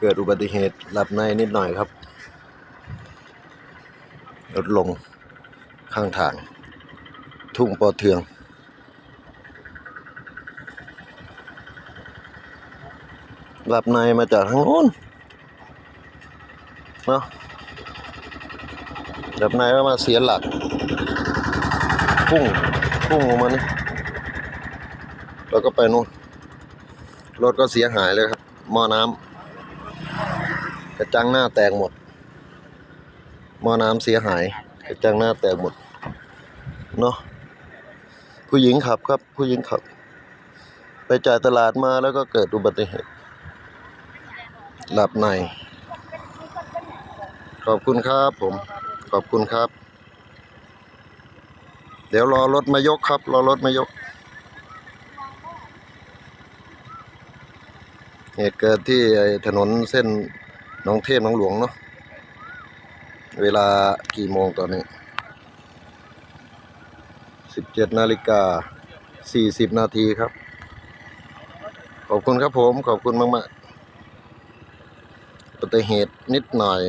เกิดอุบัติเหตุหลับในนิดหน่อยครับรถลงข้างทาง ทุ่งปอเทือง หลับในมาจากทางโน้นเนาะหลับในแล้วมาเสียหลัก พุ่ง พุ่งออกมานี่แล้วก็ไปโนู่นรถก็เสียหายเลยครับหม้อน้ำ กระจังหน้าแตกหมดมอน้ำเสียหายกระจังหน้าแตกหมดเนาะผู้หญิงขับครับ ผู้หญิงขับ ไปจ่ายตลาดมาแล้วก็เกิดอุบัติเหตุ หลับใน ขอบคุณครับผม ขอบคุณครับ เดี๋ยวรอรถมายกครับ รอรถมายก เหตุเกิดที่ถนนเส้น น้องเทพน้องหลวงเนาะเวลากี่โมงตอนนี้สิบเจ็ดนาฬิกาสี่สิบนาทีครับ ขอบคุณครับผม ขอบคุณมากๆอุบัติเหตุนิดหน่อย